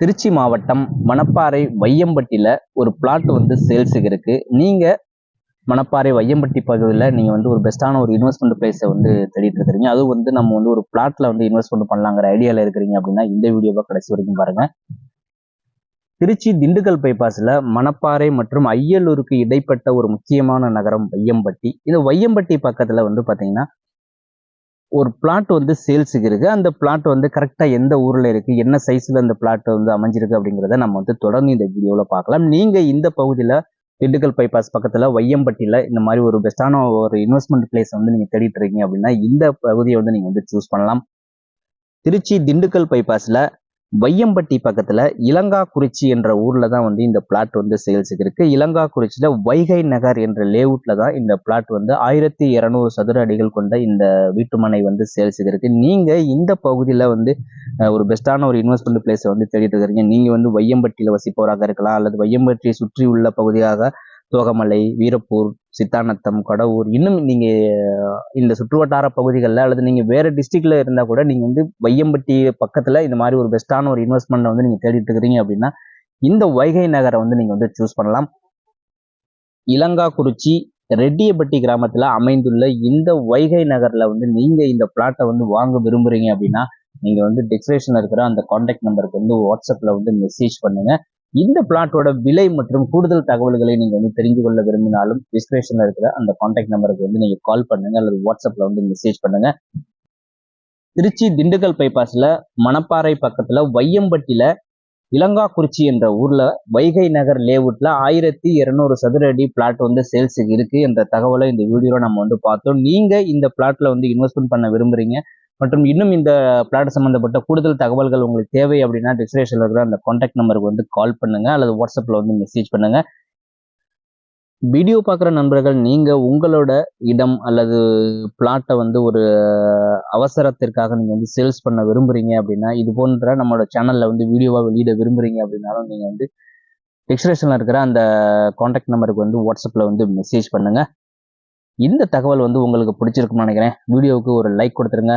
திருச்சி மாவட்டம் மணப்பாறை வையம்பட்டியில் ஒரு பிளாட் வந்து சேல்ஸுக்கு இருக்கு. நீங்கள் மணப்பாறை வையம்பட்டி பகுதியில் நீங்கள் வந்து ஒரு பெஸ்ட்டான ஒரு இன்வெஸ்ட்மெண்ட் பிளேஸை வந்து தேடிட்டு இருக்கிறீங்க. அதுவும் வந்து நம்ம வந்து ஒரு பிளாட்ல வந்து இன்வெஸ்ட்மெண்ட் பண்ணலாங்கிற ஐடியாவில் இருக்கிறீங்க அப்படின்னா இந்த வீடியோவை கடைசி வரைக்கும் பாருங்க. திருச்சி திண்டுக்கல் பைபாஸில் மணப்பாறை மற்றும் ஐயலூருக்கு இடைப்பட்ட ஒரு முக்கியமான நகரம் வையம்பட்டி. இந்த வையம்பட்டி பக்கத்தில் வந்து பார்த்தீங்கன்னா ஒரு பிளாட் வந்து சேல்ஸுக்கு இருக்குது அந்த பிளாட் வந்து கரெக்டாக எந்த ஊரில் இருக்குது என்ன சைஸில் அந்த பிளாட் வந்து அமைஞ்சிருக்கு அப்படிங்கிறத நம்ம வந்து தொடர்ந்து இந்த வீடியோவில் பார்க்கலாம். நீங்கள் இந்த பகுதியில் திண்டுக்கல் பைபாஸ் பக்கத்தில் வையம்பட்டியில் இந்த மாதிரி ஒரு பெஸ்ட்டான ஒரு இன்வெஸ்ட்மெண்ட் பிளேஸ் வந்து நீங்கள் தேடிட்டு இருக்கீங்க அப்படின்னா இந்த பகுதியை வந்து நீங்கள் வந்து சூஸ் பண்ணலாம். திருச்சி திண்டுக்கல் பைபாஸில் வையம்பட்டி பக்கத்துல இலங்காக்குறிச்சி என்ற ஊர்ல தான் வந்து இந்த பிளாட் வந்து சேல்ஸுக்கு இருக்கு. இலங்காக்குறிச்சியில வைகை நகர் என்ற லேஅவுட்ல தான் இந்த பிளாட் வந்து ஆயிரத்தி இருநூறு சதுர அடிகள் கொண்ட இந்த வீட்டுமனை வந்து சேல்ஸுக்கு இருக்கு. நீங்க இந்த பகுதியில வந்து ஒரு பெஸ்ட்டான ஒரு இன்வெஸ்ட்மெண்ட் பிளேஸை வந்து தேடிட்டு இருக்கிறீங்க நீங்க வந்து வையம்பட்டியில வசிப்பவராக இருக்கலாம் அல்லது வையம்பட்டியை சுற்றி உள்ள பகுதியாக தோகமலை வீரப்பூர் சித்தானத்தம் கடவுர் இன்னும் நீங்கள் இந்த சுற்றுவட்டார பகுதிகளில் அல்லது நீங்கள் வேறு டிஸ்ட்ரிக்டில் இருந்தால் கூட நீங்கள் வந்து வையம்பட்டி பக்கத்தில் இந்த மாதிரி ஒரு பெஸ்ட்டான ஒரு இன்வெஸ்ட்மெண்ட்டை வந்து நீங்கள் தேடிட்டு இருக்கிறீங்க அப்படின்னா இந்த வைகை நகரை வந்து நீங்கள் வந்து சூஸ் பண்ணலாம். இலங்காக்குறிச்சி ரெட்டியப்பட்டி கிராமத்தில் அமைந்துள்ள இந்த வைகை நகரில் வந்து நீங்கள் இந்த பிளாட்டை வந்து வாங்க விரும்புகிறீங்க அப்படின்னா நீங்கள் வந்து டிஸ்கிரிப்ஷன்ல இருக்கிற அந்த காண்டாக்ட் நம்பருக்கு வந்து வாட்ஸ்அப்பில் வந்து மெசேஜ் பண்ணுங்கள் இந்த பிளாட்டோட விலை மற்றும் கூடுதல் தகவல்களை நீங்க வந்து தெரிந்து கொள்ள விரும்பினாலும் டிஸ்கிரிப்ஷன்ல இருக்கிற அந்த காண்டாக்ட் நம்பருக்கு வந்து நீங்க கால் பண்ணுங்க அல்லது வாட்ஸ்அப்ல வந்து மெசேஜ் பண்ணுங்க. திருச்சி திண்டுக்கல் பைபாஸ்ல மணப்பாறை பக்கத்துல வையம்பட்டியில இளங்காக்குறிச்சி என்ற ஊர்ல வைகை நகர் லேவுட்ல ஆயிரத்தி இருநூறு சதுர அடி பிளாட் வந்து சேல்ஸுக்கு இருக்கு. என்ற தகவலை இந்த வீடியோல நம்ம வந்து பார்த்தோம். நீங்க இந்த பிளாட்ல வந்து இன்வெஸ்ட்மெண்ட் பண்ண விரும்புறீங்க. மற்றும் இன்னும் இந்த பிளாட் சம்பந்தப்பட்ட கூடுதல் தகவல்கள் உங்களுக்கு தேவை அப்படின்னா டிஸ்கிரிப்ஷன்ல இருக்கிற அந்த காண்டாக்ட் நம்பருக்கு வந்து கால் பண்ணுங்க அல்லது வாட்ஸ்அப்ல வந்து மெசேஜ் பண்ணுங்க. வீடியோ பார்க்குற நண்பர்கள் நீங்கள் உங்களோட இடம் அல்லது பிளாட்டை வந்து ஒரு அவசரத்திற்காக நீங்கள் வந்து சேல்ஸ் பண்ண விரும்புகிறீங்க அப்படின்னா இது போன்ற நம்மளோட சேனலில் வந்து வீடியோவாக வெளியிட விரும்புறீங்க அப்படின்னாலும் நீங்கள் வந்து டிஸ்கிரிப்ஷன்ல இருக்கிற அந்த காண்டாக்ட் நம்பருக்கு வந்து வாட்ஸ்அப்பில் வந்து மெசேஜ் பண்ணுங்கள் இந்த தகவல் வந்து உங்களுக்கு பிடிச்சிருக்கும்னு நினைக்கிறேன். வீடியோவுக்கு ஒரு லைக் கொடுத்துருங்க.